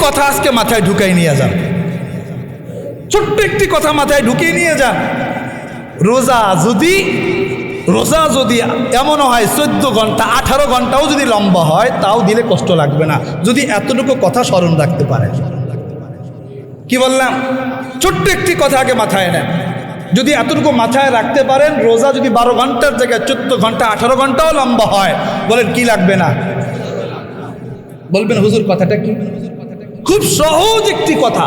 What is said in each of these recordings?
কথা আজকে মাথায় ঢুকাই নিয়ে যান ছোট্ট একটি কথা মাথায় ঢুকিয়ে নিয়ে যান রোজা যদি রোজা যদি এমনও হয় চোদ্দ ঘণ্টা, আঠারো ঘন্টাও যদি লম্বা হয়, তাও দিলে কষ্ট লাগবে না। যদি এতটুকু কথা স্মরণ রাখতে পারে। কি বললাম? ছোট্ট একটি কথা আগে মাথায় নেন। যদি এতটুকু মাথায় রাখতে পারেন, রোজা যদি বারো ঘণ্টার জায়গায় চোদ্দ ঘণ্টা, আঠারো ঘন্টাও লম্বা হয়, বলেন কি লাগবে না? বলবেন হুজুর কথাটা কি? খুব সহজ একটি কথা।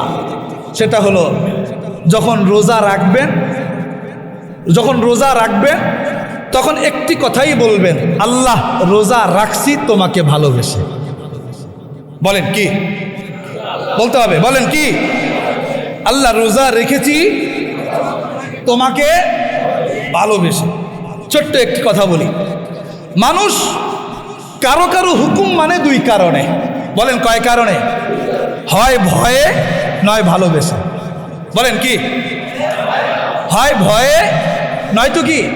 সেটা হলো, যখন রোজা রাখবেন, যখন রোজা রাখবেন, তখন একটি কথাই বলবেন, আল্লাহ রোজা রাখছি তোমাকে ভালোবেসে। বলেন কি? বলতে হবে, বলেন কি? আল্লাহ রোজা রেখেছি তোমাকে ভালোবেসে। ছোট্ট একটি কথা বলি। মানুষ কারও কারও হুকুম মানে দুই কারণে। বলেন কয় কারণে? হয় ভয়ে, নয় ভালোবেসে। বলেন কি? হয় ভয়ে নয়তো কি?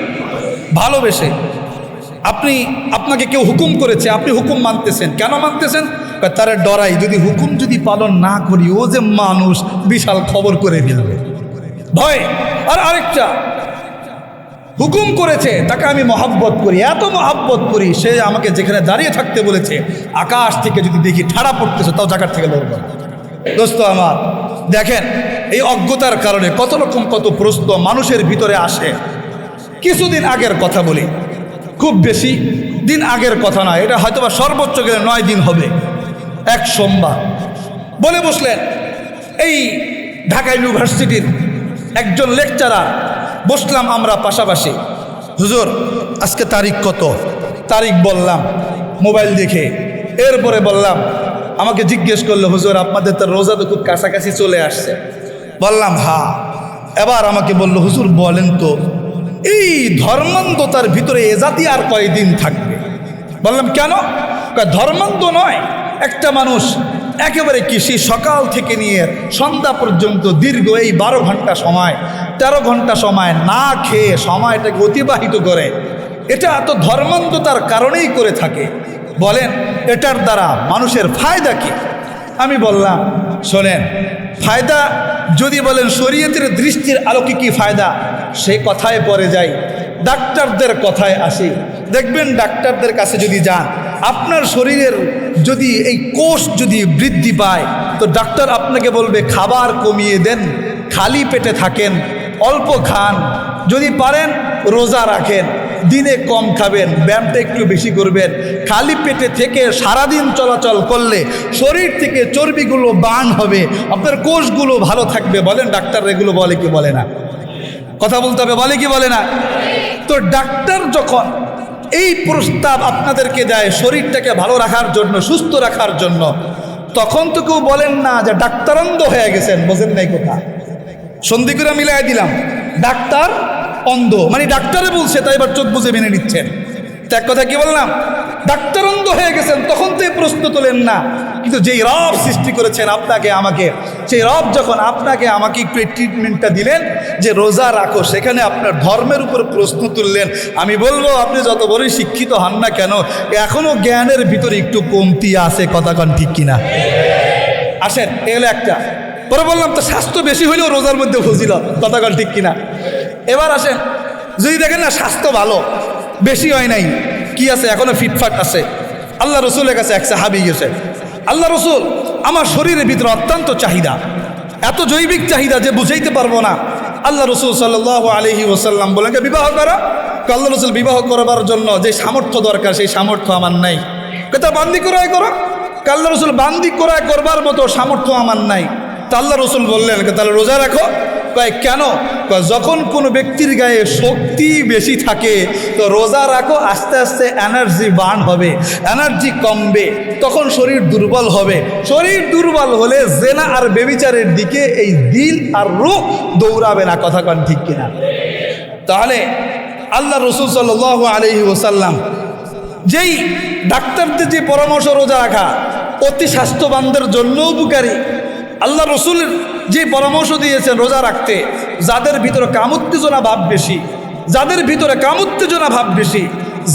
ভালোবেসে। আপনি, আপনাকে কেউ হুকুম করেছে, আপনি হুকুম মানতেছেন। কেন মানতেছেন? তারা ডরাই, যদি হুকুম যদি পালন না করি, ও যে মানুষ, বিশাল খবর করে ফেলবে। ভয়। আর আরেকটা, হুকুম করেছে, তাকে আমি মহাব্বত করি, এত মহাব্বত করি, সে আমাকে যেখানে দাঁড়িয়ে থাকতে বলেছে, আকাশ থেকে যদি দেখি ঠাড়া পড়তেছে, তাও জায়গার থেকে লড়ব। দোস্ত আমার, দেখেন, এই অজ্ঞতার কারণে কত রকম কত প্রশ্ন মানুষের ভিতরে আসে। কিছুদিন আগের কথা বলি, খুব বেশি দিন আগের কথা নয়, এটা হয়তোবা সর্বোচ্চ গেলে নয় দিন হবে, এক সোমবার। বলে বসলেন, এই ঢাকা ইউনিভার্সিটির একজন লেকচারার, বসলাম আমরা পাশাপাশি। হুজুর, আজকে তারিখ কত? তারিখ বললাম, মোবাইল দেখে। এরপরে বললাম আমাকে জিজ্ঞেস করল, হুজুর, আপনাদের তো রোজা তো খুব কাছাকাছি চলে আসছে। বললাম, হা। এবার আমাকে বলল, হুজুর, বলেন তো, এই ধর্মান্ধতার ভিতরে এ জাতি আর কয়দিন থাকবে? বললাম, কেন? ধর্মান্ধ নয়। একটা মানুষ একেবারে কৃষি সকাল থেকে নিয়ে সন্ধ্যা পর্যন্ত দীর্ঘ এই বারো ঘণ্টা সময়, তেরো ঘণ্টা সময় না খেয়ে সময়টাকে অতিবাহিত করে, এটা এত ধর্মান্ধতার কারণেই করে থাকে। বলেন এটার দ্বারা মানুষের ফায়দা কি? আমি বললাম, শোনেন, ফায়দা যদি বলেন শরীয়তের দৃষ্টির আলোকে কি ফায়দা? সে কথায় পরে যাই, ডাক্তারদের কথায় আসি। দেখবেন ডাক্তারদের কাছে যদি যান, আপনার শরীরের যদি এই কোষ যদি বৃদ্ধি পায়, তো ডাক্তার আপনাকে বলবে, খাবার কমিয়ে দেন, খালি পেটে থাকেন, অল্প খান, যদি পারেন, রোজা রাখেন। দিনে কম খাবেন, ব্যায়ামটা একটু বেশি করবেন। খালি পেটে থেকে সারাদিন চলাচল করলে শরীর থেকে চর্বিগুলো বান হবে, আপনার কোষগুলো ভালো থাকবে। বলেন ডাক্তার, এগুলো বলে কি বলে না? কথা বলতে হবে, বলে কি বলে না? তো ডাক্তার যখন এই প্রস্তাব আপনাদেরকে দেয় শরীরটাকে ভালো রাখার জন্য, সুস্থ রাখার জন্য, তখন তো কেউ বলেন না যে ডাক্তারন্ধ হয়ে গেছেন, বোঝেন নাই কোথা। সন্ধি করে মিলাই দিলাম। ডাক্তার অন্ধ। মানে ডাক্তারে বলছে, তাই এবার চোখ বুঝে মেনে নিচ্ছেন। তো এক কথা কি বললাম? ডাক্তার অন্ধ হয়ে গেছেন, তখন তো এই প্রশ্ন তোলেন না। কিন্তু যেই রব সৃষ্টি করেছেন আপনাকে, আমাকে, সেই রব যখন আপনাকে, আমাকে একটু ট্রিটমেন্টটা দিলেন, যে রোজা রাখো, সেখানে আপনার ধর্মের উপর প্রশ্ন তুললেন। আমি বলব, আপনি যত বড়ই শিক্ষিত হন না কেন এখনও জ্ঞানের ভিতরে একটু কমতি আছে, কথা কন ঠিক কিনা? আসেন এগুলো একটা। পরে বললাম, তো স্বাস্থ্য বেশি হলেও রোজার মধ্যে ফজিল কথাকাল ঠিক কিনা? এবার আসেন, যদি দেখেন না স্বাস্থ্য ভালো, বেশি হয় নাই, কি আছে, এখনও ফিটফাট আছে। আল্লাহ রসুলের কাছে এক সাহাবি গেছে, আল্লাহ রসুল, আমার শরীরের ভিতরে অত্যন্ত চাহিদা। এত জৈবিক চাহিদা যে বুঝাইতে পারব না। আল্লাহ রসুল সাল্লাহ আলহি ওসাল্লাম বলেন, "কে বিবাহ করো? আল্লাহ রসুল, বিবাহ করবার জন্য যে সামর্থ্য দরকার, সেই সামর্থ্য আমার নাই। তা বান্দি ক্রয় করো? আল্লাহ রসুল, বান্দি ক্রয় করবার মতো সামর্থ্য আমার নাই। তা আল্লাহ রসুল বললেন তাহলে রোজা রাখো? কয় কেন? যখন কোনো ব্যক্তির গায়ে শক্তি বেশি থাকে, তো রোজা রাখো, আস্তে আস্তে এনার্জি বার্ন হবে এনার্জি কমবে, তখন শরীর দুর্বল হবে। শরীর দুর্বল হলে জেনা আর বেবিচারের দিকে এই দিল আর রূপ দৌড়াবে না, কথা কন ঠিক কিনা? তাহলে আল্লাহ রসুল সাল আলহি ওসাল্লাম যেই ডাক্তারদের যে পরামর্শ রোজা রাখা, অতি স্বাস্থ্যবানদের জন্য উপকারী। আল্লাহ রসুলের যে পরামর্শ দিয়েছেন রোজা রাখতে, যাদের ভিতরে কামুত্তেজনা ভাব বেশি, যাদের ভিতরে কামুত্তেজনা ভাব বেশি,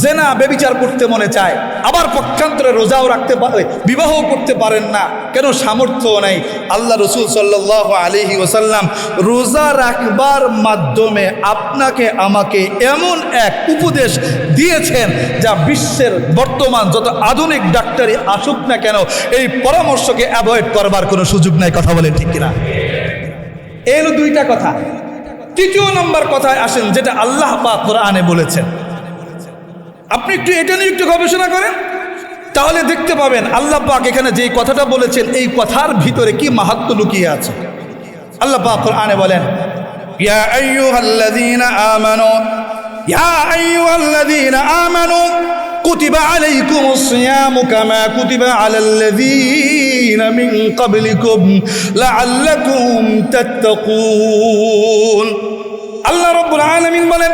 জেনা, বেবিচার করতে মনে চায়, আবার পক্ষান্তরে রোজাও রাখতে পারে, বিবাহও করতে পারেন না, কেন সামর্থ্য নাই। আল্লাহ রসুল সাল্লাহ আলহি ওসাল্লাম রোজা রাখবার মাধ্যমে আপনাকে, আমাকে এমন এক উপদেশ দিয়েছেন, যা বিশ্বের বর্তমান যত আধুনিক ডাক্তারি আসুক না কেন, এই পরামর্শকে অ্যাভয়েড করবার কোনো সুযোগ নাই, কথা বলেন ঠিক কিনা? এই হলো দুইটা কথা। তৃতীয় নম্বর কথায় আসেন, যেটা আল্লাহ পাক কোরআনে বলেছেন। আপনি একটু এটা নিয়ে একটু গবেষণা করেন, তাহলে দেখতে পাবেন আল্লাহ পাক এখানে যে কথাটা বলেছেন, এই কথার ভিতরে কি মাহাত্ম লুকিয়ে আছে। আল্লাহ পাক কোরআনে বলেন, ইয়া আইয়ুহাল্লাযীনা ইয়া আইয়ুহাল্লাযীনা كتب عليكم الصيام كما كتب على الذين من قبلكم لعلكم تتقون আল্লাহ রব্বুল আলামিন বলেন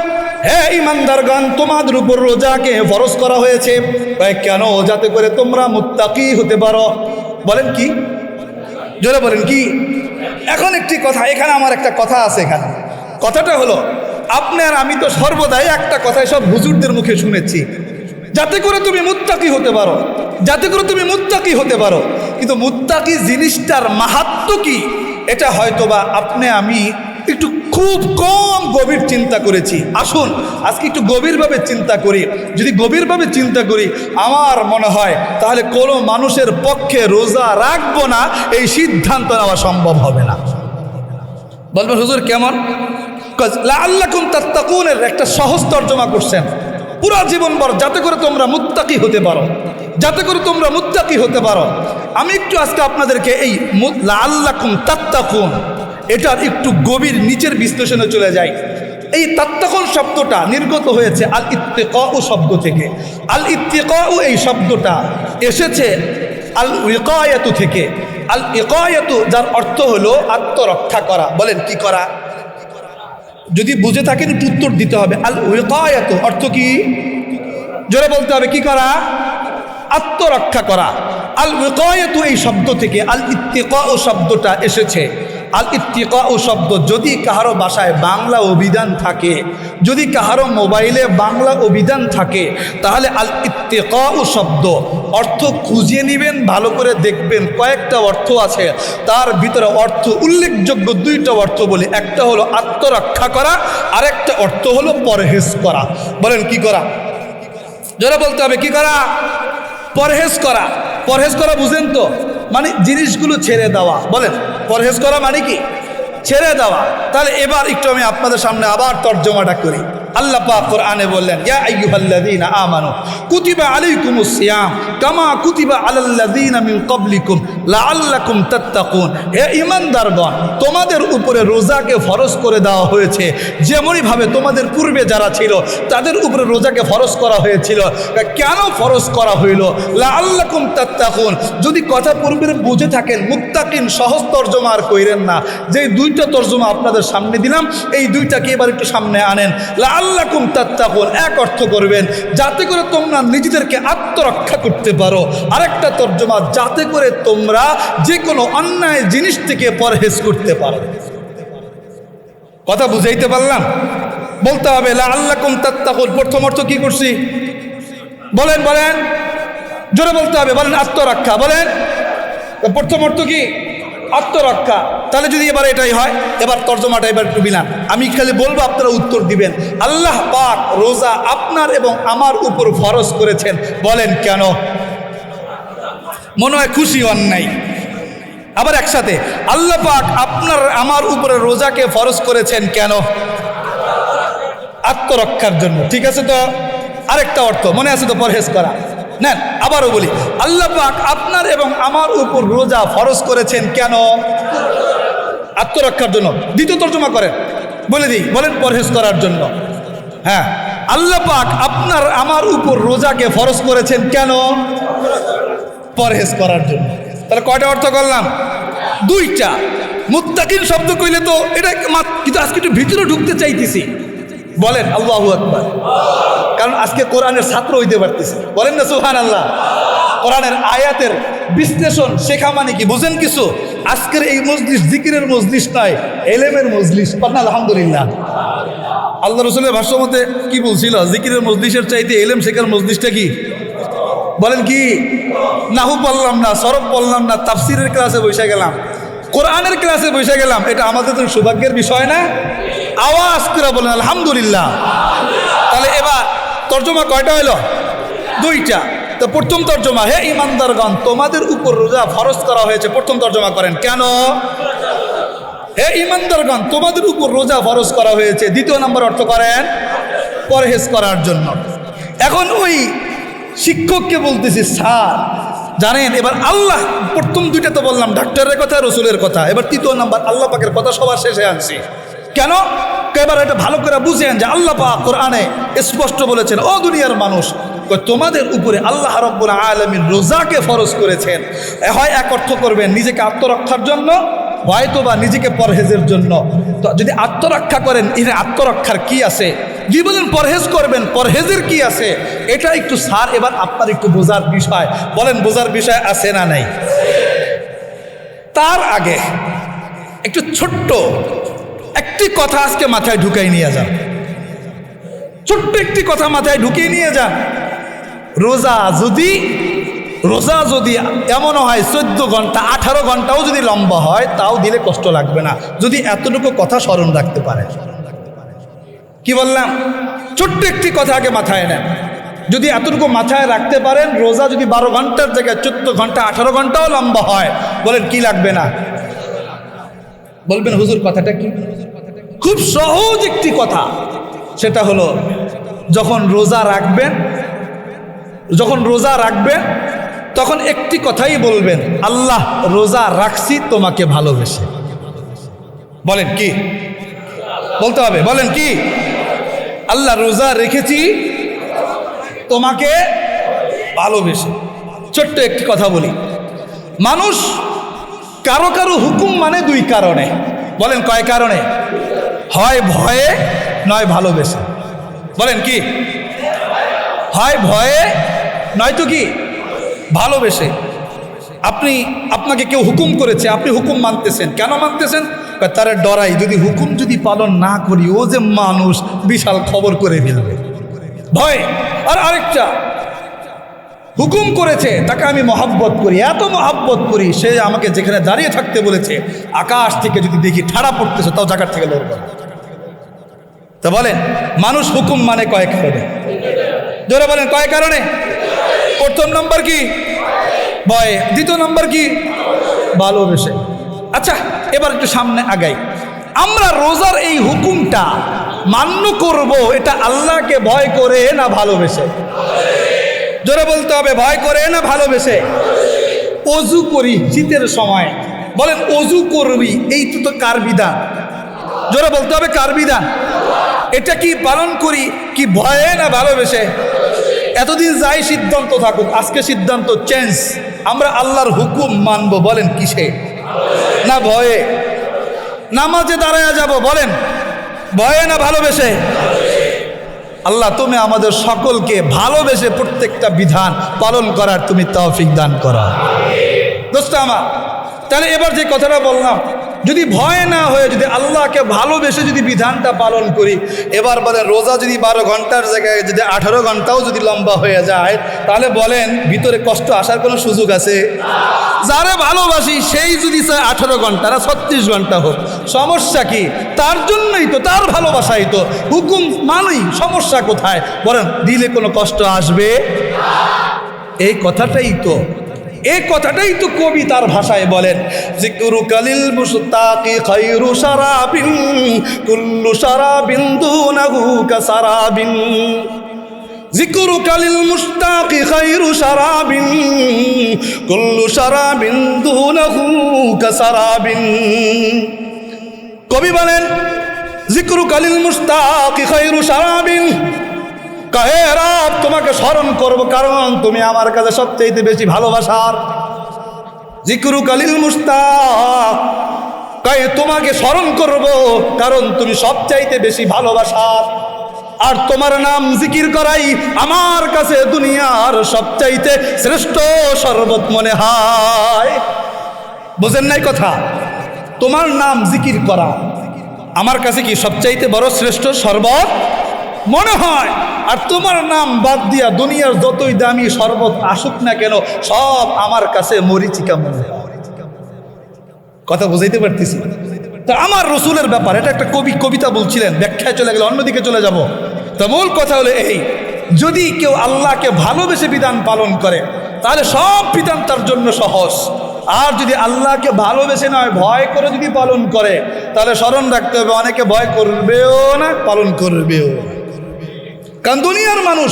হে ইমানদারগণ তোমাদের উপর রোজাকে ফরজ করা হয়েছে কয় কেন যাতে করে তোমরা মুত্তাকি হতে পারো বলেন কি জোরে বলেন কি এখন একটি কথা এখানে আমার একটা কথা আছে এখানে কথাটা হলো আপনার আমি তো সর্বদাই একটা কথাই সব হুজুরদের মুখে শুনেছি যাতে করে তুমি মুত্তাকি হতে পারো, যাতে করে তুমি মুত্তাকি হতে পারো। কিন্তু মুত্তাকি জিনিসটার মাহাত্ম কি? এটা হয়তোবা আপনি, আমি একটু খুব কম গভীর চিন্তা করেছি। আসুন, আজকে একটু গভীরভাবে চিন্তা করি। যদি গভীরভাবে চিন্তা করি, আমার মনে হয় তাহলে কোনো মানুষের পক্ষে রোজা রাখব না, এই সিদ্ধান্ত নেওয়া সম্ভব হবে না। বলবেন, হুজুর কেমন? আল্লাহ তাত্তাকুনের একটা সহজ তর্জমা করছেন। পুরা জীবনভর যাতে করে তোমরা মুত্তাকি হতে পারো। যাতে করে তোমরা মুত্তাকি হতে পারো। আমি একটু আজকে আপনাদেরকে এই আল্লাকুম তাত্তাকুন, এটার একটু গভীর নিচের বিশ্লেষণে চলে যাই। এই তাত্তাকুন শব্দটা নির্গত হয়েছে আল ইত্তেকাউ শব্দ থেকে। আল ইত্তেকাউ এই শব্দটা এসেছে আল ইকায়াতু থেকে। আল ইকায়াতু যার অর্থ হলো আত্মরক্ষা করা। বলেন, কি করা? যদি বুঝে থাকেন উত্তর দিতে হবে। আল ওয়েকায়াত অর্থ কি? জোরে বলতে হবে, কি করা? আত্মরক্ষা করা। আল ওয়েকায়াত এই শব্দ থেকে, আল ইত্তিকা ও শব্দটা এসেছে। আল ইত্তিকা ও শব্দ, যদি কাহারো বাসায় বাংলা অভিধান থাকে, যদি কাহারো মোবাইলে বাংলা অভিধান থাকে, তাহলে আল ইত্তিকা ও শব্দ। অর্থ খুঁজে নেবেন, ভালো করে দেখবেন, কয়েকটা অর্থ আছে। তার ভিতরে অর্থ, উল্লেখযোগ্য দুইটা অর্থ বলি। একটা হলো আত্মরক্ষা করা আর একটা অর্থ হলো পরহেজ করা। বলেন, কি করা? যারা বলতে হবে, কি করা? পরহেজ করা। পরহেজ করা বুঝেন তো? মানে জিনিসগুলো ছেড়ে দেওয়া। বলেন, পরহেজ করা মানে কি? ছেড়ে দেওয়া। তাহলে এবার একটু আমি আপনাদের সামনে আবার তর্জমাটা করি। আল্লাহ পাক কোরআনে বললেন, ইয়া আইয়ুহাল্লাযীনা আমানু, কুতিবা আলাইকুমুস সিয়াম, কামা কুতিবা আলাল্লাযীনা মিন ক্বাবলিকুম তোমাদের উপরে রোজাকে ফরজ করে দেওয়া হয়েছে। যেমনই ভাবে তোমাদের পূর্বে যারা ছিল, তাদের উপরে রোজাকে ফরজ করা হয়েছিল। কেন ফরজ করা হইল? লাআল্লাকুম তাত্তাকুন। যদি কথা পূর্বের বুঝে থাকেন, মুত্তাকিন সহজ তর্জমা আর কইরেন না। যে দুইটা তর্জমা আপনাদের সামনে দিলাম, এই দুইটাকে এবার একটু সামনে আনেন। আল্লাকুম তাত্তাকুন, এক অর্থ করবেন, যাতে করে তোমরা নিজেদেরকে আত্মরক্ষা করতে পারো। আরেকটা তর্জমা, যাতে করে তোমরা যে কোনো অন্যায় জিনিস থেকে পরহেজ করতে পারো। কথা বুঝাইতে পারলাম? বলতে হবে, লা আল্লাকুম তাত্তাকুন। প্রথম অর্থ কি করছি? বলেন বলেন। জোরে বলতে হবে, বলেন, আত্মরক্ষা। বলেন। প্রথম অর্থ কি? আত্মরক্ষা। তাহলে যদি এবার এটাই হয়, এবার তর্জমাটা এবার একটু বিলান আমি খালি বলব, আপনারা উত্তর দিবেন। আল্লাহ পাক রোজা আপনার এবং আমার উপর ফরজ করেছেন। বলেন কেন? মনে হয় খুশি হন নাই। আবার একসাথে, আল্লাহ পাক আপনার, আমার উপরে রোজাকে ফরজ করেছেন কেন? আত্মরক্ষার জন্য। ঠিক আছে তো? আরেকটা অর্থ, মনে আছে তো পরহেজ করা। নেন, আবারও বলি, আল্লাহ পাক আপনার এবং আমার উপর রোজা ফরজ করেছেন কেন? আত্মরক্ষার জন্য। দ্বিতীয় তর্জমা করেন। বলে দিই, বলেন পরহেজ করার জন্য। হ্যাঁ আল্লাহ পাক আপনার, আমার উপর রোজাকে ফরজ করেছেন কেন? পরহেজ করার জন্য। তাহলে কয়টা অর্থ করলাম? দুইটা। মুত্তাকিন শব্দ কইলে তো এটা কিন্তু আজকে একটু ভিতরে ঢুকতে চাইতেছি। বলেন, আল্লাহ আকবার। কারণ আজকে কোরআনের ছাত্র হইতে পারতেছে। বলেন না সুহান আল্লাহ কোরআনের আয়াতের বিশ্লেষণ শেখা মানে কি? বুঝেন কিছু? আজকের এই মজলিস জিকিরের মজলিস নয়, এলেমের মজলিস। পান্না আলহামদুলিল্লাহ। আল্লাহ রসুলের ভাষ্য মতে কি বলছিল? জিকিরের মজলিসের চাইতে এলেম শেখার মজলিসটা কি? বলেন কি? নাহু পড়লাম না, সরব পড়লাম না, তাফসিরের ক্লাসে বসে গেলাম। কোরআনের ক্লাসে বসে গেলাম। এটা আমাদের তো সৌভাগ্যের বিষয় না? আওয়াজ করে বলেন, আলহামদুলিল্লাহ। তাহলে এবার তর্জমা কয়টা হইল? দুইটা। তো প্রথম তর্জমা, হে ইমানদারগণ, তোমাদের উপর রোজা ফরজ করা হয়েছে। প্রথম তর্জমা করেন, কেন? হে ইমানদারগণ, তোমাদের উপর রোজা ফরজ করা হয়েছে। দ্বিতীয় নম্বর অর্থ করেন, পরহেজ করার জন্য। এখন ওই শিক্ষককে বলতেছি, স্যার, জানেন, এবার আল্লাহ, প্রথম দুইটা তো বললাম, ডাক্তারের কথা, রসুলের কথা। এবার তৃতীয় নাম্বার, আল্লাহ পাকের কথা সবার শেষে আনছি। কেন? এবার এটা ভালো করে বুঝেন যে আল্লাহ পাক কোরআনে স্পষ্ট বলেছেন, ও দুনিয়ার মানুষ তোমাদের উপরে আল্লাহ রব্বুল আলমীর রোজাকে ফরজ করেছেন। হয় এক অর্থ করবেন, নিজেকে আত্মরক্ষার জন্য হয়তো বা নিজেকে পরহেজের জন্য। তো যদি আত্মরক্ষা করেন এর আত্মরক্ষার কি আছে? কি বলেন পরহেজ করবেন, পরহেজের কি আছে? এটা একটু স্যার, এবার আপনার একটু বোঝার বিষয়। বলেন, বোঝার বিষয় আছে না নাই? তার আগে, একটু ছোট্ট একটি কথা আজকে মাথায় ঢুকাই নিয়ে যা। ছোট্ট একটি কথা মাথায় ঢুকিয়ে নিয়ে যা। রোজা যদি রোজা যদি এমনও হয় চোদ্দ ঘণ্টা, আঠারো ঘন্টাও যদি লম্বা হয়, তাও দিলে কষ্ট লাগবে না। যদি এতটুকু কথা স্মরণ রাখতে পারে। কি বললাম? ছোট্ট একটি কথা আগে মাথায় নেন। যদি এতটুকু মাথায় রাখতে পারেন, রোজা যদি বারো ঘণ্টার জায়গায় চোদ্দ ঘণ্টা, আঠারো ঘন্টাও লম্বা হয়, বলেন কি লাগবে না? বলবেন হুজুর কথাটা কি? খুব সহজ একটি কথা। সেটা হলো, যখন রোজা রাখবেন, যখন রোজা রাখবেন, তখন একটি কথাই বলবেন, আল্লাহ রোজা রাখছি তোমাকে ভালোবেসে। বলেন কি? বলতে হবে, বলেন কি? আল্লাহ রোজা রেখেছি তোমাকে ভালোবেসে। ছোট্ট একটি কথা বলি। মানুষ কারও কারও হুকুম মানে দুই কারণে। বলেন কয় কারণে? হয় ভয়ে, নয় ভালোবেসে। বলেন কি? হয় ভয়ে নয়তো কি? ভালোবেসে। আপনি, আপনাকে কেউ হুকুম করেছে, আপনি হুকুম মানতেছেন। কেন মানতেছেন? তারা ডরাই। যদি হুকুম যদি পালন না করি, ও যে মানুষ, বিশাল খবর করে ফেলবে। ভয়। আর আরেকটা, হুকুম করেছে, তাকে আমি মহাব্বত করি। এত মহাব্বত করি, সে আমাকে যেখানে দাঁড়িয়ে থাকতে বলেছে, আকাশ থেকে যদি দেখি ঠাড়া পড়তেছে, তাও জায়গার থেকে লড়বো। তো বলেন, মানুষ হুকুম মানে কয়েক কারণে। জোরে বলেন, কয়েক কারণে? প্রথম নম্বর কি? ভয়। দ্বিতীয় নম্বর কি? ভালোবেসে। আচ্ছা এবার একটু সামনে আগাই। আমরা রোজার এই হুকুমটা মান্য করব, এটা আল্লাহকে ভয় করে না ভালোবেসে? জোরে বলতে হবে, ভয় করে না ভালোবেসে? অজু করি, শীতের সময়। বলেন, অজু করবি, এই তো তো কার বিধান? জোরে বলতে হবে কার বিধান এটা কি পালন করি, কি ভয়ে না ভালোবেসে? এতদিন যাই সিদ্ধান্ত থাকুক, আজকে সিদ্ধান্ত চেঞ্জ আমরা আল্লাহর হুকুম মানবো, বলেন কিসে? না ভয়ে। নামাজে দাঁড়ায় যাব, বলেন। ভয়ে না ভালোবেসে? আল্লাহ, তুমি আমাদের সকলকে ভালোবেসে প্রত্যেকটা বিধান পালন করার তুমি তৌফিক দান করা। দোস্ত আমার, তাহলে এবার যে কথাটা বললাম যদি ভয় না হয়ে যদি আল্লাহকে ভালোবেসে যদি বিধানটা পালন করি, এবার বলে রোজা যদি বারো ঘণ্টার জায়গায় যদি আঠারো ঘন্টাও যদি লম্বা হয়ে যায়, তাহলে বলেন ভিতরে কষ্ট আসার কোনো সুযোগ আছে? যারা ভালোবাসি, সেই যদি চায় আঠারো ঘণ্টা না ছত্রিশ ঘণ্টা হোক। সমস্যা কি? তার জন্যই তো, তার ভালোবাসাই তো। হুকুম মানই সমস্যা কোথায়? বলেন, দিলে কোনো কষ্ট আসবে? এই কথাটাই তো এই কথাটাই তো কবি তার ভাষায় বলেন। জিকরু কালিল মুস্তাকি খায়রু সারাবিন, কুল্লু সারাবিন দুনাহু কাসারাবিন। জিকরু কালিল মুস্তাকি খায়রু সারাবিন, কুল্লু সারাবিন দুনাহু কাসারাবিন। কবি বলেন জিকরু কালিল মুস্তাকি খায়রু সারাবিন কাহে রাব তোমাকে স্মরণ করব কারণ তুমি আমার কাছে সবচেয়ে বেশি ভালোবাসার। জিকরু কালিল মুস্তাক, কাহে তোমাকে স্মরণ করব কারণ তুমি সবচাইতে বেশি ভালোবাসার। আর তোমার নাম জিকির করাই আমার কাছে দুনিয়ার সবচাইতে শ্রেষ্ঠ শরবত মনে হয়। বোঝেন নাই কথা? তোমার নাম জিকির করা আমার কাছে কি সবচাইতে বড় শ্রেষ্ঠ শরবত মনে হয়, আর তোমার নাম বাদ দিয়া দুনিয়ার যতই দামি শরবত আসুক না কেন, সব আমার কাছে মরিচিকা মনে কথা বুঝাইতে পারতেছি? তা আমার রসুলের ব্যাপার, এটা একটা কবি কবিতা বলছিলেন, ব্যাখ্যায় চলে গেলে, অন্যদিকে চলে যাব। তা মূল কথা হলো এই, যদি কেউ আল্লাহকে ভালোবেসে বিধান পালন করে, তাহলে সব বিধান তার জন্য সহজ। আর যদি আল্লাহকে ভালোবেসে নয়, ভয় করে যদি পালন করে, তাহলে স্মরণ রাখতে হবে, অনেকে ভয় করবেও না, পালন করবেও না। কারণ দুনিয়ার মানুষ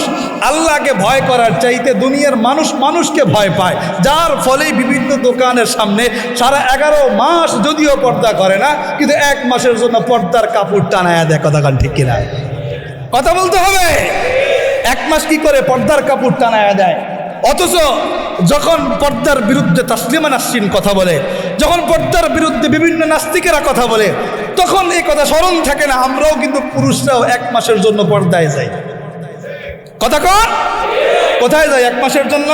আল্লাহকে ভয় করার চাইতে দুনিয়ার মানুষ মানুষকে ভয় পায়। যার ফলে বিভিন্ন দোকানের সামনে সারা এগারো মাস যদিও পর্দা করে না, কিন্তু এক মাসের জন্য পর্দার কাপড় টানায় দেয়। কথা গান ঠিক কিনা? কথা বলতে হবে। এক মাস কি করে পর্দার কাপড় টানায় দেয়? অথচ যখন পর্দার বিরুদ্ধে তাসলিমা নাসরিন কথা বলে, যখন পর্দার বিরুদ্ধে বিভিন্ন নাস্তিকেরা কথা বলে, তখন এই কথা স্মরণ থাকে না, আমরাও কিন্তু পুরুষরাও এক মাসের জন্য পর্দায় যাই। কথা কন কোথায় যাই এক মাসের জন্য?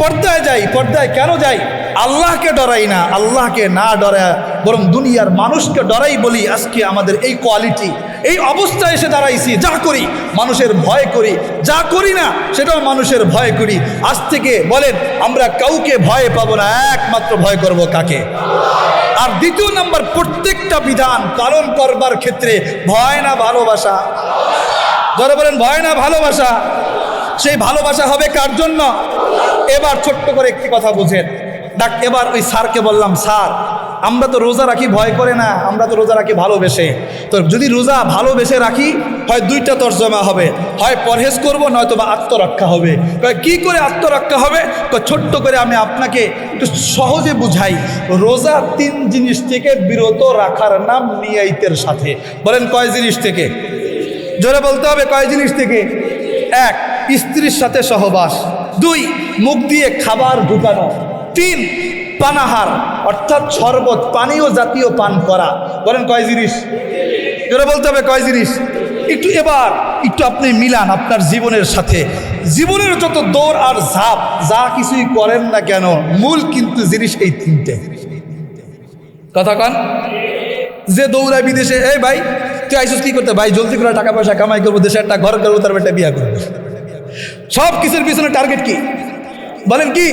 পর্দায় যাই, পর্দায় কেন যাই? আল্লাহকে ডরাই না, আল্লাহকে না ডরায় বরং দুনিয়ার মানুষকে ডরাই বলি আজকে আমাদের এই কোয়ালিটি। এই অবস্থায় এসে দাঁড়াইছি, যা করি, মানুষের ভয় করি। যা করি না, সেটাও মানুষের ভয় করি। আজ থেকে বলেন, আমরা কাউকে ভয় পাবো না, একমাত্র ভয় করব কাকে? আর দ্বিতীয় নম্বর, প্রত্যেকটা বিধান পালন করবার ক্ষেত্রে ভয় না ভালোবাসা। ধরে বলেন, ভয় না, ভালোবাসা। সেই ভালোবাসা হবে কার জন্য? এবার ছোট্ট করে একটি কথা বুঝেন। ডাক, এবার ওই স্যারকে বললাম, স্যার, আমরা তো রোজা রাখি, ভয় করে না, আমরা তো রোজা রাখি ভালোবেসে। তো যদি রোজা ভালোবেসে রাখি, হয় দুইটা তর্জমা হবে। হয় পরহেজ করব, নয়তো বা আত্মরক্ষা হবে। কি করে আত্মরক্ষা হবে? ছোট্ট করে আমি আপনাকে একটু সহজে বুঝাই। রোজা তিন জিনিস থেকে বিরত রাখার নাম নিয়াইতের সাথে। বলেন, কয় জিনিস থেকে? জোরে বলতে হবে কয় জিনিস থেকে? এক, স্ত্রীর সাথে সহবাস। দুই, মুখ দিয়ে খাবার ঢুকানো। তিন, পানাহার, অর্থাৎ শরবত, পানীয় জাতীয় পান করা। বলেন কয় জিনিস? জোরে বলতে হবে কয় জিনিস? একটু এবার, একটু আপনি মিলান আপনার জীবনের সাথে। জীবনের যত দৌড় আর ঝাঁপ, যা কিছুই করেন না কেন, মূল কিন্তু জিনিস এই তিনটে। কথা কন? যে দৌড়ায় বিদেশে, এই ভাই তুই আইসিস কি করতে ভাই, জলদি করে টাকা পয়সা কামাই করব, দেশে একটা ঘর করব, তার একটা বিয়া করব। সব কিছুর পিছনে টার্গেট কি? বলেন কি?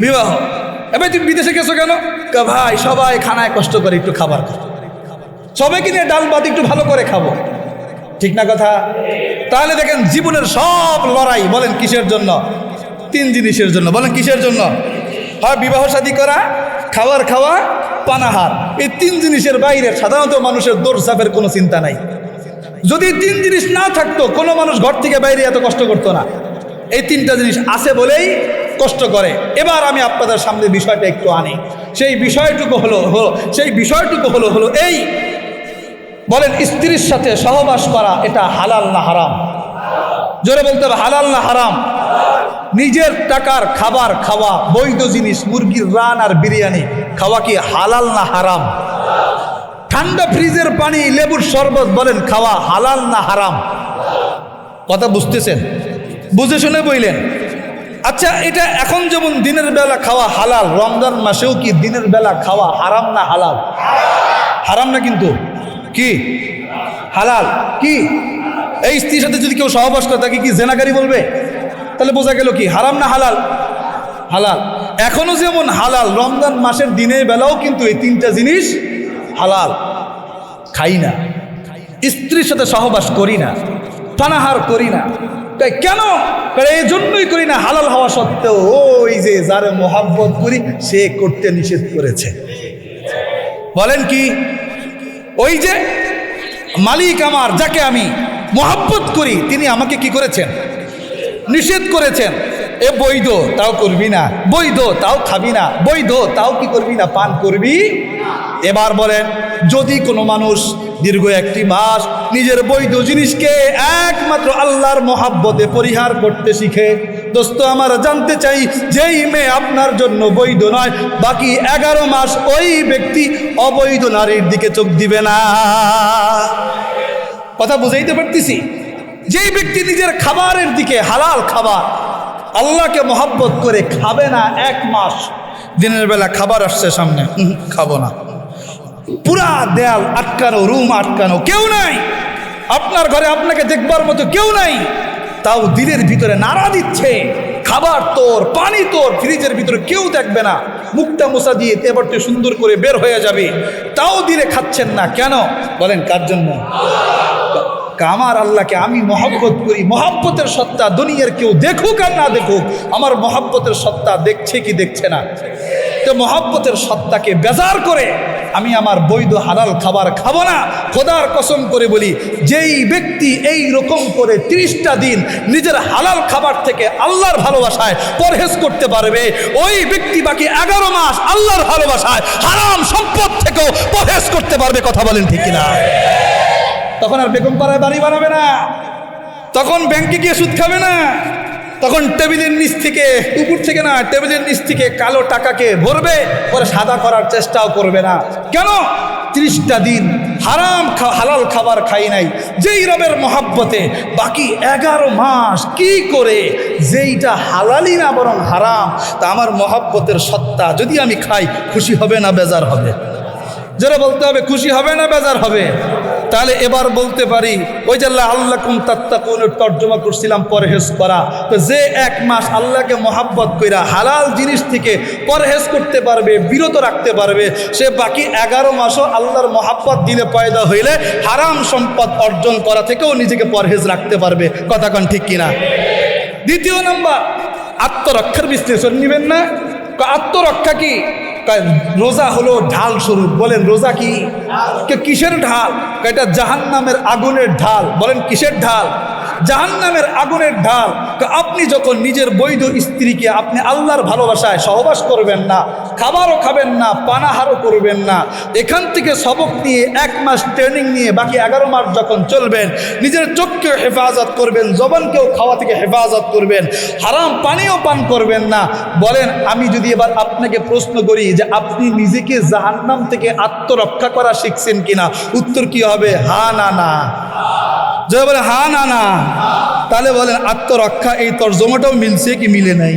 বিবাহ। এবার তুমি বিদেশে গেছো কেন? ভাই, সবাই খানায় কষ্ট করে একটু খাবার খাব সবাইকে নিয়ে ডাল ভাত একটু ভালো করে খাব। ঠিক না কথা? তাহলে দেখেন জীবনের সব লড়াই বলেন কিসের জন্য? তিন জিনিসের জন্য। বলেন কিসের জন্য? হয় বিবাহ শাদী করা, খাবার খাওয়া, পানাহার। এই তিন জিনিসের বাইরে সাধারণত মানুষের দৌড়ঝাপের কোনো চিন্তা নাই। যদি তিন জিনিস না থাকতো, কোনো মানুষ ঘর থেকে বাইরে এত কষ্ট করতো না। এই তিনটা জিনিস আছে বলেই কষ্ট করে। এবার আমি আপনাদের সামনে বিষয়টা একটু আনি। সেই বিষয়টুকু হলো হলো, সেই বিষয়টুকু হলো হলো এই, বলেন, স্ত্রীর সাথে সহবাস করা এটা হালাল না হারাম? জোরে বলতে হবে, হালাল না হারাম? নিজের টাকার খাবার খাওয়া, বৈধ জিনিস, মুরগির রান আর বিরিয়ানি খাওয়া কি হালাল না হারাম? ঠান্ডা ফ্রিজের পানি, লেবুর শরবত বলেন, খাওয়া হালাল না হারাম? কথা বুঝতেছেন? বুঝে শুনে বইলেন। আচ্ছা এটা এখন যেমন দিনের বেলা খাওয়া হালাল, রমজান মাসেও কি দিনের বেলা খাওয়া হারাম না হালাল? হারাম না কিন্তু। কি? হালাল। কি? এই স্ত্রীর সাথে যদি কেউ সহবাস করে, তাকে কি জেনাকারী বলবে? তাহলে বোঝা গেল কি, হারাম না হালাল? হালাল। এখনও যেমন হালাল, রমজান মাসের দিনের বেলাও কিন্তু এই তিনটা জিনিস হালাল। খাই না। স্ত্রীর সাথে সহবাস করি না, পানাহার করি না। তাই কেন? এই জন্যই করি না, হালাল হওয়া সত্ত্বেও ওই যে যার মোহাব্বত করি, সে করতে নিষেধ করেছে। বলেন কি, ওই যে মালিক আমার, যাকে আমি মোহাব্বত করি, তিনি আমাকে কি করেছেন? নিষেধ করেছেন। এ বৈধ, তাও করবি না। বৈধ, তাও খাবি না। বৈধ, তাও কি করবি না? পান করবি এবার বলেন, যদি কোনো মানুষ দীর্ঘ একটি মাস নিজের বৈধ জিনিসকে একমাত্র আল্লাহর মহাব্বতে পরিহার করতে শিখে, দোস্ত, আমার জানতে চাই, যেই মেয়ে আপনার জন্য বৈধ নয়, বাকি এগারো মাস ওই ব্যক্তি অবৈধ নারীর দিকে চোখ দিবে না। কথা বুঝাইতে পারতেছি? যেই ব্যক্তি নিজের খাবারের দিকে হালাল খাবার আল্লাহকে মহাব্বত করে খাবে না এক মাস, দিনের বেলা খাবার আসছে সামনে খাব না। পুরা দেয়াল আটকানো, রুম আটকানো, কেউ নাই। আপনার ঘরে আপনাকে দেখবার মতো কেউ নাই। তাও দিলের ভিতরে নাড়া দিচ্ছে। খাবার তোর, পানি তোর, ফ্রিজের ভিতরে কেউ দেখবে না। মুখটা মোসা দিয়ে এবারটি সুন্দর করে বের হয়ে যাবে। তাও দিলে খাচ্ছেন না। কেন? বলেন, কার জন্য? আমার আল্লাহকে আমি মহব্বত করি। মহব্বতের সত্তা দুনিয়ার কেউ দেখুক আর না দেখুক, আমার মহব্বতের সত্তা দেখছে কি দেখছে না। তো মহব্বতের সত্তাকে বেজার করে আমি আমার বৈধ হালাল খাবার খাব না। খোদার কসম করে বলি, যেই ব্যক্তি এই রকম করে তিরিশটা দিন নিজের হালাল খাবার থেকে আল্লাহর ভালোবাসায় পরহেজ করতে পারবে, ওই ব্যক্তি বাকি এগারো মাস আল্লাহর ভালোবাসায় হারাম সম্পদ থেকেও পরহেজ করতে পারবে, কথা বলেন ঠিক কিনা? তখন আর বেগম পাড়ায় বাড়ি বানাবে না। তখন ব্যাংকে গিয়ে সুদ খাবে না। তখন টেবিলের নিচ থেকে, উপর থেকে না, টেবিলের নিচ থেকে কালো টাকাকে ভরবে, পরে সাদা করার চেষ্টাও করবে না। কেন? ত্রিশটা দিন হারাম হালাল খাবার খাই নাই। যেই রবের মহাব্বতে বাকি এগারো মাস কি করে যেইটা হালালই না বরং হারাম, তা আমার মহাব্বতের সত্তা যদি আমি খাই, খুশি হবে না, বেজার হবে। যারা বলতে হবে, খুশি হবে না, বেজার হবে? তাহলে এবার বলতে পারি, ওই যে আল্লাহ তাত্তাকুনের তর্জমা করছিলাম পরহেজ করা। তো যে এক মাস আল্লাহকে মহাব্বত কইরা হালাল জিনিস থেকে পরহেজ করতে পারবে, বিরত রাখতে পারবে, সে বাকি এগারো মাসও আল্লাহর মহাব্বত দিলে পয়দা হইলে হারাম সম্পদ অর্জন করা থেকেও নিজেকে পরহেজ রাখতে পারবে। কথা কন ঠিক কিনা? দ্বিতীয় নম্বর, আত্মরক্ষার বিশ্লেষণ নেবেন না। আত্মরক্ষা কি? রোজা হলো ঢাল স্বরূপ বলেন, রোজা কি? কিসের ঢাল? এটা জাহান নামের আগুনের ঢাল। বলেন, কিসের ঢাল? জাহান নামের আগুনের ঢাল। আপনি যখন নিজের বৈধ স্ত্রীকে আপনি আল্লাহর ভালোবাসায় সহবাস করবেন না খাবারও খাবেন না, পানাহারও করবেন না। এখান থেকে সবক নিয়ে এক মাস ট্রেনিং নিয়ে বাকি এগারো মাস যখন চলবেন, নিজের চোখকেও হেফাজত করবেন, জবানকেও খাওয়া থেকে হেফাজত করবেন, হারাম পানিও পান করবেন না। বলেন, আমি যদি এবার আপনাকে প্রশ্ন করি যে আপনি নিজেকে জাহান্নাম থেকে আত্মরক্ষা করা শিখছেন কিনা, উত্তর কি হবে? হা না না। যে বলে হা, না না। তাহলে বলেন, আত্মরক্ষা এই তর্জমাটাও মিলছে কি মিলে নাই?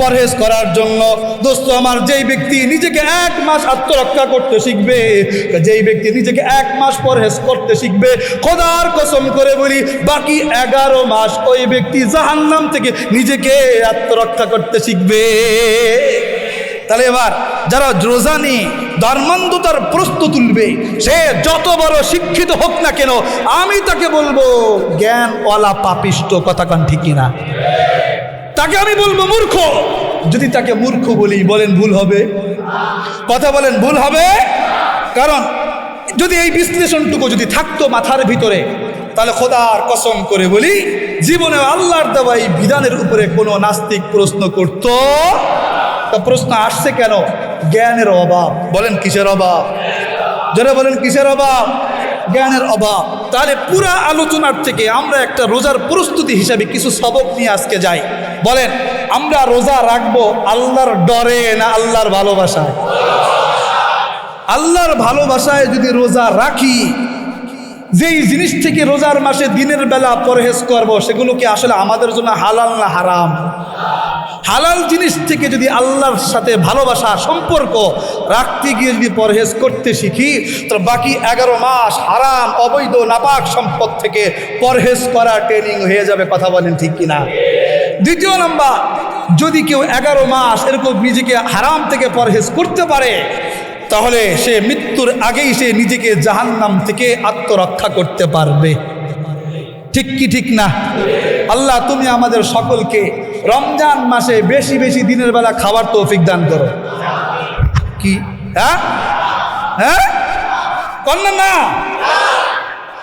পরহেজ করার জন্য। দোস্ত, আমার যেই ব্যক্তি নিজেকে এক মাস আত্মরক্ষা করতে শিখবে, যেই ব্যক্তি নিজেকে এক মাস পরহেজ করতে শিখবে, খোদার কসম করে বলি, বাকি এগারো মাস ওই ব্যক্তি জাহান্নাম থেকে নিজেকে আত্মরক্ষা করতে শিখবে। তাহলে এবার যারা রোজা নিয়ে ধর্মান্ধতার প্রশ্ন তুলবে, সে যত বড় শিক্ষিত হোক না কেন, আমি তাকে বলব জ্ঞান জ্ঞানওয়ালা পাপিষ্ট, কথা কান ঠিক কিনা? তাকে আমি বলব মূর্খ। যদি তাকে মূর্খ বলি, বলেন ভুল হবে। কথা বলেন, ভুল হবে। কারণ, যদি এই বিশ্লেষণটুকু যদি থাকতো মাথার ভিতরে, তাহলে খোদার কসম করে বলি, জীবনে আল্লাহর দেওয়া এই বিধানের উপরে কোনো নাস্তিক প্রশ্ন করতো তা প্রশ্ন আসছে কেন? জ্ঞানের অভাব। বলেন কিসের অভাব? যারা বলেন কিসের অভাব? জ্ঞানের অভাব। তাহলে পুরা আলোচনার থেকে আমরা একটা রোজার প্রস্তুতি হিসাবে কিছু সবক নিয়ে আজকে যাই। বলেন, আমরা রোজা রাখব আল্লাহর ডরে না আল্লাহর ভালোবাসায়? আল্লাহর ভালোবাসায় যদি রোজা রাখি যেই জিনিস থেকে রোজার মাসে দিনের বেলা পরহেজ করব, সেগুলো কি আসলে আমাদের জন্য হালাল না হারাম? হালাল জিনিস থেকে যদি আল্লাহর সাথে ভালোবাসা, সম্পর্ক রাখতে গিয়ে যদি পরহেজ করতে শিখি, তো বাকি এগারো মাস হারাম, অবৈধ, নাপাক সম্পদ থেকে পরহেজ করা ট্রেনিং হয়ে যাবে, কথা বলেন ঠিক কিনা? দ্বিতীয় নাম্বার, যদি কেউ এগারো মাস এরকম নিজেকে হারাম থেকে পরহেজ করতে পারে তাহলে সে মৃত্যুর আগেই সে নিজেকে জাহান্নাম থেকে আত্মরক্ষা করতে পারবে। ঠিক কি ঠিক না? আল্লাহ, তুমি আমাদের সকলকে রমজান মাসে বেশি বেশি দিনের বেলা খাবার তৌফিক দান করো। কি? হ্যাঁ? হ্যাঁ? কন্যা না?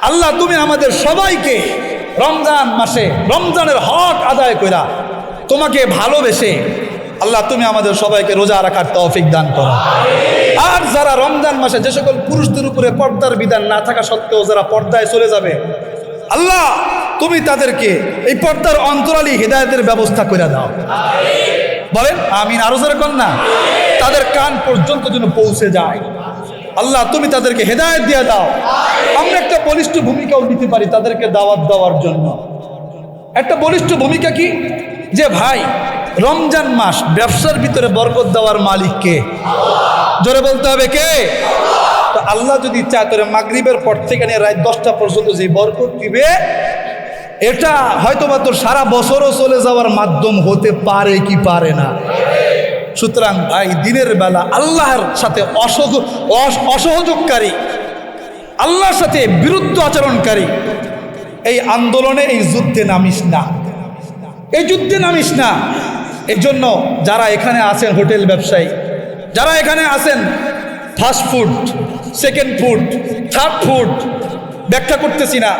আল্লাহ, তুমি আমাদের সবাইকে রমজান মাসে রমজানের হক আদায় করা তোমাকে ভালোবেসে আল্লাহ, তুমি আমাদের সবাইকে রোজা রাখার তৌফিক দান করো। আর যারা রমজান মাসে যে সকল পুরুষদের উপরে পর্দার বিধান না থাকা সত্ত্বেও যারা পর্দায় চলে যাবে, আল্লাহ, তুমি তাদেরকে এই পর্দার অন্তরালী হৃদায়তের ব্যবস্থা করে দাও। বলেন আমি আরও যারা কন না? তাদের কান পর্যন্ত যেন পৌঁছে যায়। আল্লাহ, তুমি তাদেরকে হেদায়ত দিয়ে দাও। আমরা একটা বলিষ্ঠ ভূমিকাও নিতে পারি তাদেরকে দাওয়াত দেওয়ার জন্য। একটা বলিষ্ঠ ভূমিকা কি? যে, ভাই রমজান মাস ব্যবসার ভিতরে বরকত দেওয়ার মালিক কে? জোরে বলতে হবে কে? আল্লাহ যদি চায় তোরে মাগরিবের পর থেকে নিয়ে রাত দশটা পর্যন্ত যে বরকত দিবে, এটা হয়তো বা তোর সারা বছরও চলে যাওয়ার মাধ্যম হতে পারে কি পারে না। সুতরাং ভাই, দিনের বেলা আল্লাহর সাথে অসহ অস- অসহযোগকারী, আল্লাহর সাথে বিরুদ্ধ আচরণকারী, এই আন্দোলনে এই যুদ্ধে নামিস না। এই যুদ্ধে নামিস না। এই জন্য যারা এখানে আছেন হোটেল ব্যবসায়ী, যারা এখানে আছেন first food second food third food ব্যাখ্যা করতেছি না।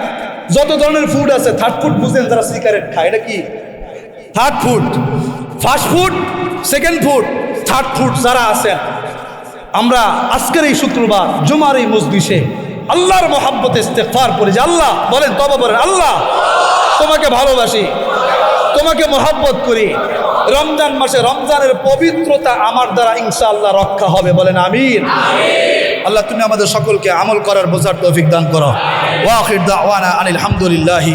যত ধরনের ফুড আছে থার্ড ফুড বুঝেন যারা সিগারেট খায়, এটা কি? Third food first food second food third food যারা আছেন, আমরা আজকের এই শুক্রবার, জুমার এই মসজিষে আল্লাহর মহাব্বতে ইস্তেফার করে যে, আল্লাহ বলেন তবা বলেন আল্লাহ তোমাকে ভালোবাসি। তোমাকে মহাব্বত করি। রমজান মাসে রমজানের পবিত্রতা আমার দ্বারা ইনশাআল্লাহ রক্ষা হবে বলেন আমির আল্লাহ তুমি আমাদের সকলকে আমল করার বোঝার তৌফিক দান করো। ওয়াখির দাওয়ানা আনিল হামদুলিল্লাহি